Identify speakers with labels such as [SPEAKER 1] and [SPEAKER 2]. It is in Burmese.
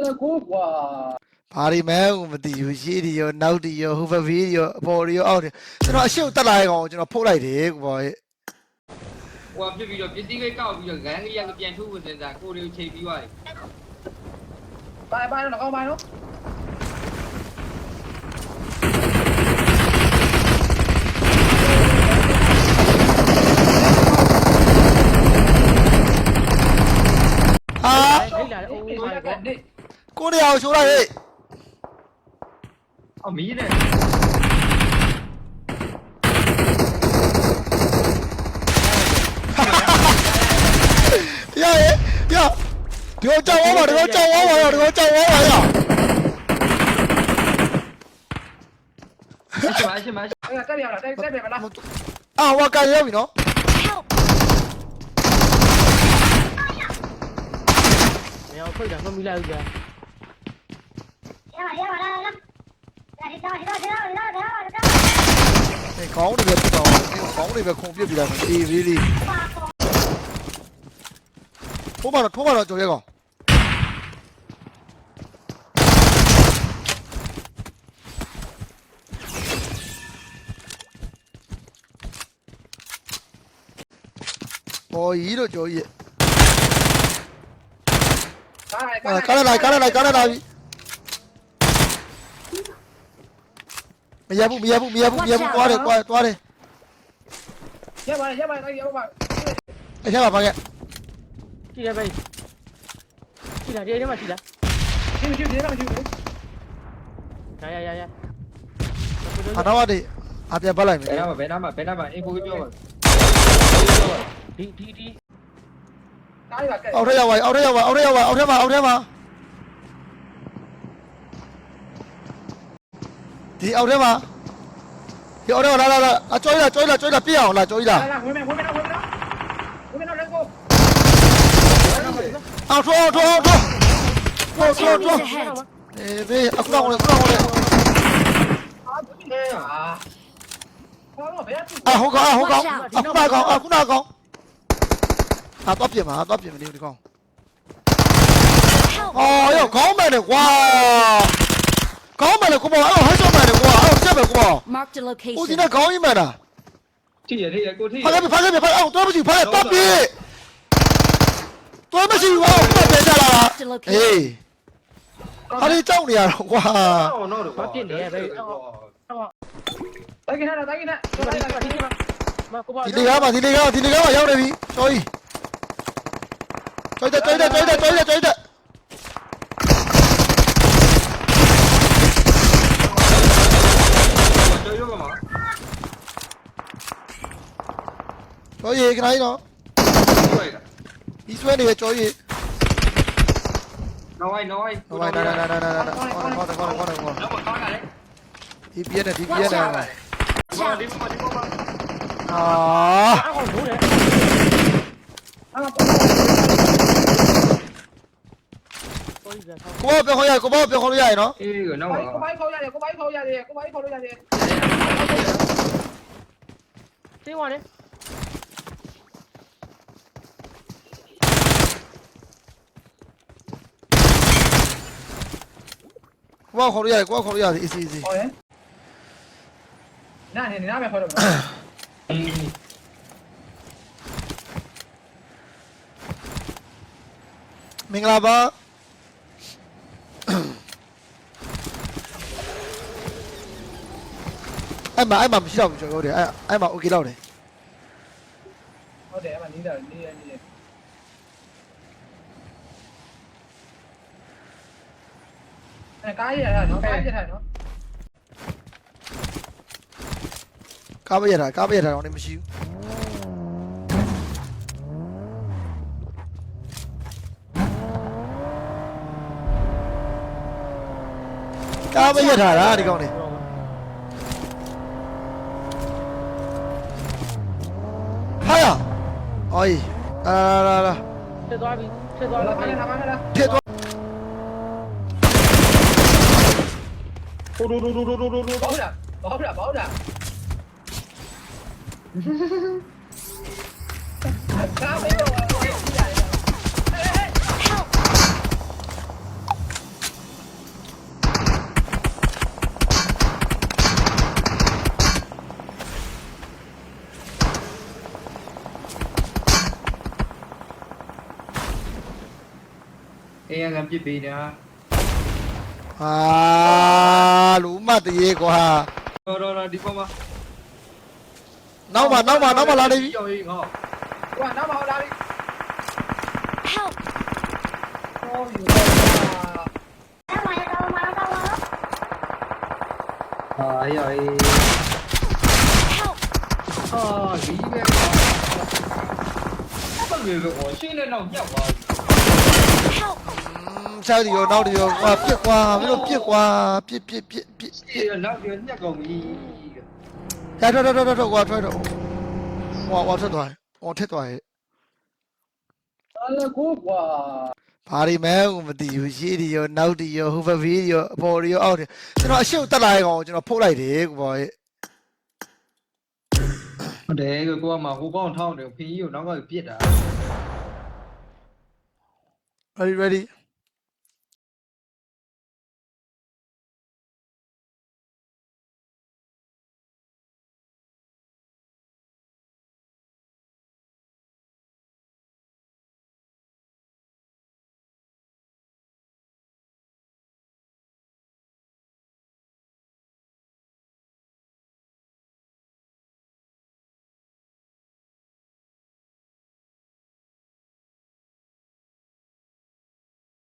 [SPEAKER 1] လည်းကိုကွာ
[SPEAKER 2] ဘာဒီမဲကိုမသိဘူးရှေ့ဒီရောနောက်ဒီရောဟိုဘက်ဘေးဒီရောအပေါ်ဒီရောအောက်ဒီကျွန်တော်အရှိကိုတက်လာရကောင်ကျွန်တော်ဖုတ်လိုက်တယ်ကိုဘောရဲ့
[SPEAKER 3] ဟိုကပြစ်ပြီးတော့ပစ္စည်းကိတ်ကောက်ပြီးတော့ဂန်းကလေးကပြန်ထုတ်ဖို့စဉ်းစားကိုတွေကိုချိန်ပြီးသွားတယ်
[SPEAKER 1] ပိုင်းပိုင်းတော့ကောင်းပိုင်းနော်
[SPEAKER 2] ဟာ
[SPEAKER 4] လိမ့်လာတယ်အိုး
[SPEAKER 1] ဒီ
[SPEAKER 4] မာ
[SPEAKER 1] က
[SPEAKER 4] ကော
[SPEAKER 1] နေ့
[SPEAKER 2] ကိုနေအောင်ရှိုးလိုက်ဟဲ့
[SPEAKER 3] အော်မီးတယ်
[SPEAKER 2] ရရရဒီကိုကြောက်သွားပါဒီကိုကြောက်သွားပါရောဒီကိုကြောက်သွားပါရော
[SPEAKER 3] ရှင်းပါရှင်းပါ
[SPEAKER 1] အဲ့တက်ရလားတက်တက်ပြမလား
[SPEAKER 2] အာဟိုကန်ရောက်ပြီနော်
[SPEAKER 4] မင်းအောင်ဖိတ်တာမမီလိုက်ဘူးကြာ
[SPEAKER 2] ဒီခေါင်းတွေပဲပြတော့ခေါင်းတွေပဲခုံပြစ်ပြလိုက်မယ်အေးလေးလေးထိုးပါတော့ထိုးပါတော့ကြော်ရဲကောင်ဘောကြီးတို့ကြော်ကြီး
[SPEAKER 1] ကားလိုက်
[SPEAKER 2] ကားကားလိုက်ကားလိုက်ကားလိုက်ပြီ မရဘူးမရဘူးမရဘူးမရဘူးသွားတယ်သွားတယ်သွားတယ်
[SPEAKER 1] ရပါရပါရပါ
[SPEAKER 2] အချက်ပါပါခဲ့
[SPEAKER 4] ကြည့်ရပဲကြည့်လာဒီထဲမှာကြည့်လာ
[SPEAKER 1] ရှင်းရှင်းဒီကမရှိဘူး
[SPEAKER 4] ရရရရ
[SPEAKER 2] အနောက်ကနေအပြန်ပတ်လိုက်မယ်
[SPEAKER 3] ဘယ်နာမှာဘယ်နာမှာဘယ်နာမှာအင်ဖိုပြောပါ
[SPEAKER 4] ဒီဒီဒီ
[SPEAKER 1] ကားရပါကဲ
[SPEAKER 2] အောက်ထက်ရောက်ပါအောက်ထက်ရောက်ပါအောက်ထက်ရောက်ပါအောက်ထက်မှာအောက်ထက်မှာ ဒီအောက်ထက်မှာဒီအောက်ထက်မှာလာလာလာအကျော်လာကျော်လာကျော်လာပြည့်အောင်လာကျော်လာ
[SPEAKER 1] လာဝင်မယ်ဝင်မယ်ဝင်မယ်ဝင်မယ်လည်းကို
[SPEAKER 2] အောက်ထောက်ထောက်ထောက်ထောက်ထောက်ထောက်
[SPEAKER 5] ahead.
[SPEAKER 2] အေးဘေးအခုတော့ဝင်အခုတော့ဝင်
[SPEAKER 1] အာဘူးနေအာဟောဘယ်သူ
[SPEAKER 2] အဟုတ်ကောင်အဟုတ်ကောင်အခုနကောင်အခုနကောင်အာတော့ပြင်မှာတော့ပြင်မနေဒီကောင်
[SPEAKER 5] Help!
[SPEAKER 2] အော်ရောခေါင်းမယ်လေ ကွာခေါင်းမယ်လေကိုပေါ့အဲ့ဟိုဟဲ့မယ်လေကွာအဲ့ချက်ပဲကွာ
[SPEAKER 5] Marked a
[SPEAKER 2] ဦးစီး
[SPEAKER 5] location.
[SPEAKER 2] နဲ့ခေါင်းကြီးမှန်တာ
[SPEAKER 3] ထိရထိရကိုထိ
[SPEAKER 2] ဖားခဲ့ဖားခဲ့ဖားအောင်တော့မရှိဖားခဲ့တော့ပြေတော့မရှိဘူးအောင်ပြန်ကြလာတာအေးဟာဒီကြောက်နေရတော့ကွာ
[SPEAKER 3] အော်နော်တော့
[SPEAKER 1] တိုက်ကိနေလားတိုက်ကိနေ
[SPEAKER 4] ဒီမှာဒီမှာမကိုပါ
[SPEAKER 2] ဒီလေကားမှာဒီလေကားဒီလေကားမှာရောက်နေပြီကျော်ကြီးကျော်တဲ့ကျော်တဲ့ကျော်တဲ့ကျော်တဲ့ကျော်တဲ့
[SPEAKER 3] ကျော်
[SPEAKER 2] ကျော်ကြီးခဏကြီးနော်
[SPEAKER 3] တွေ့တာ
[SPEAKER 2] ဒီဆွဲနေရကျော်ကြီး
[SPEAKER 3] နော်ဝိုင်းနော်ဝိုင်း
[SPEAKER 2] ဟိုမှာနာနာနာနာနာနာဟောဟောဟောဟောဟော
[SPEAKER 3] တော့ကောင်းတာလေ
[SPEAKER 2] ဒီပြည့်နေဒီပြည့်နေမှာ
[SPEAKER 3] ဒီမှာဒီမှာ
[SPEAKER 2] အာ
[SPEAKER 4] အားကောင်းလို့လေ
[SPEAKER 1] အာ
[SPEAKER 4] ကိုကြီးကဆောင်း
[SPEAKER 2] ကိုဘောပြောခေါ်ရကိုဘောပြောခေါ်လို့ရရနော်
[SPEAKER 3] အေးကတော့
[SPEAKER 1] ကိုဘိုင်းခေါ်ရတယ်ကိုဘိုင်းခေါ်ရတယ်ကိုဘိုင်းခေါ်လို့ရတယ်
[SPEAKER 4] သိသွားတယ်
[SPEAKER 2] ကိုဘောခေါ်လို့ 와우 걸어야
[SPEAKER 1] 와우 걸어야 이지 이지 어,
[SPEAKER 2] 예? 나, 네, 나, 왜 걸어? 밍라바 ai mà ai mà mình chỉ đâu rồi ai ai mà ok đâu này. Có thể mà
[SPEAKER 1] đi đâu đi đi. အမနီးတယ်နီးရနီးရအဲကားရရနော်ကားရရနော်
[SPEAKER 2] ကားမရတာကားမရတာတော့လည်းမရှိဘူးကားမရတာလားဒီကောင်နေဟာရအော်အာလာလာ
[SPEAKER 4] ဖြစ်သွားပြီဖြစ်သွား
[SPEAKER 1] လာ
[SPEAKER 4] ပြီ
[SPEAKER 1] ပါလားပါလား
[SPEAKER 2] ဖြစ်သွား
[SPEAKER 1] 오로로로로로로로 먹으라 먹으라
[SPEAKER 5] 먹으라
[SPEAKER 3] 나 매워 Ê, làm gì bị nữa
[SPEAKER 2] အာလူမတရေကွာ
[SPEAKER 3] တော်တော်တော်ဒီပေါ်မှာ
[SPEAKER 2] နောက်မှနောက်မှနောက်မှလာနေပြီ
[SPEAKER 3] ကြောက်ရေးငေါ့
[SPEAKER 1] ဟိုကနောက်မှာလာလိ
[SPEAKER 5] Help!
[SPEAKER 1] ဟောယူပါ
[SPEAKER 3] အာရော်အေး
[SPEAKER 5] Help!
[SPEAKER 3] အာဒီပဲဘာလို့လဲဟောရှင်းနေတော့ကြောက်သွား
[SPEAKER 5] Help!
[SPEAKER 2] ခြောက်ဒီရောနောက်ဒီရောကွာပြစ်ကွာမင်းတို့ပြစ်ကွာပြစ်ပြစ်ပြစ်ပြစ်ပြ
[SPEAKER 3] ပြီ
[SPEAKER 2] စ်
[SPEAKER 3] နောက်ပြန်ညက်ကုန်ပြီ
[SPEAKER 2] ရတော့တော့တော့တော့ကွာထွက်တော့ဟွာဟွာထွက်သွားဟောထက်သွားရဲ့
[SPEAKER 1] အလကိုကွာ
[SPEAKER 2] ဘာဒီမဲကိုမသိဘူးရှေ့ဒီရောနောက်ဒီရောဟိုဘက်ဘေးဒီရောအပေါ်ဒီရောအောက်ဒီကျွန်တော်အရှိတ်တက်လာရကောင်ကျွန်တော်ဖုတ်လိုက်တယ်ကွာရဲ့
[SPEAKER 3] ဟုတ်တယ်ကိုကမှဟိုကောင်ထောင်းတယ်ဖင်ကြီးကိုနောက်ကပြစ်တာ
[SPEAKER 2] Are you ready?